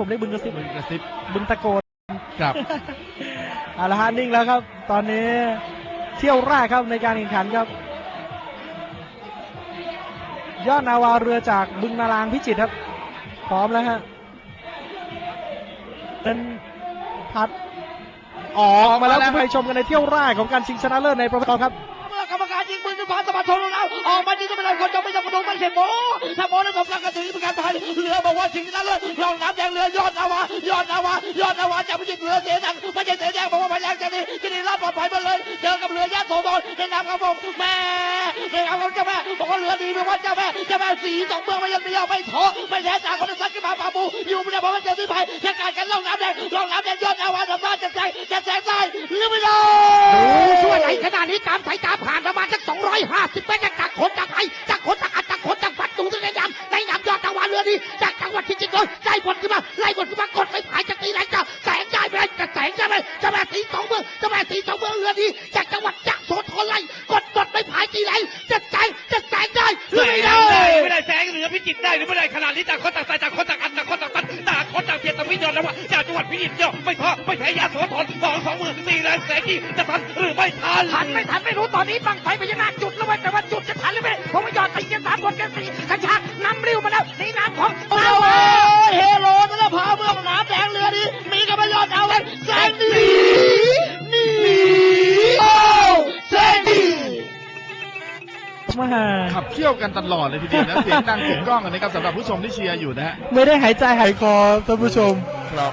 ผมเรียกบึงกระซิบบึงกระซิบบึงตะโกนครับเอาละฮะนิ่งแล้วครับ ตอนนี้เที่ยวแรกครับในการแข่งขันครับยอดนาวาเรือจากบึงนารางพิจิตรครับ พร้อมแล้วฮะเป็นพัดออกมาแล้วคุณผู้ชมกันในเที่ยวแรกของการชิงชนะเลิศในประเภทครับ เมื่อกรรมการยิงปืนด้วยความสมรรถลงแล้ว ออกมายิงก็ไม่ได้คนจะไม่ต้องกระโดดไม่ใช่โมถ้าโมแล้วผมรักกันถึงเป็นการพายเรือบอกว่าชิงชนเลิศลองน้ำแดงเรือยอดนาวายอดนาวายอดนาวาจะไม่ใช่เรือเสียดังไม่ใช่เสียแดงบอกว่าพยางจะดีจะดีรอดปลอดภัยมาเลยเจอกับเรือยะโสธรในนามของผมแม่ในนามของเจ้าแม่บอกว่าเรือดีไม่ว่าเจ้าแม่เจ้าแม่สีสองเมืองไม่ยังไม่ยอมไม่ท้อไม่แพ้จากคนที่ซัดขึ้นมาปาบูอยู่ไม่ได้บอกว่าเจอที่ภัยแค่การกันล่องน้ำแดงล่องน้ำแดงยอดนาวาจะบ้านจะแซงจะแซงได้หรือไม่ได้ช่วยไหนขนาดนี้ตามสาย บทขึ้นมาไล่บทขึ้นมากดไปผายจากตีไหนจะแสงได้ไหมจะแสงได้ไหมจะแม่สีสองเมืองจะแม่สีสองเมืองเรือนี้จากจังหวัดจักรโสธรไล่กดบทไปผายตีไหนจะแสงจะแสงได้หรือไม่ได้ไม่ได้แสงเหนือพิจิตรได้หรือไม่ได้ขนาดนี้ต่างคนต่างใส่ต่างคนต่างอันต่างคนต่างตันต่างคนต่างเพียรต่างพิจารณาว่าจากจังหวัดพิจิตรเดียวไม่ท้อไม่แพ้ยาโสธรสองสองมือสี่แรงแสงที่จะทันหรือไม่ทันทันไม่ทันไม่รู้ตอนนี้บังไฟพญานาคจุดแล้วเว้ยแต่ว่าจุดจะทันหรือไม่ผมไม่ยอดตีกันสาม ขับเคี่ยวกันตลอดเลยทีเดียวนะเสียงดังเสียงกล้องกันนะครับสำหรับผู้ชมที่เชียร์อยู่นะฮะไม่ได้หายใจหายคอท่านผู้ชมครับ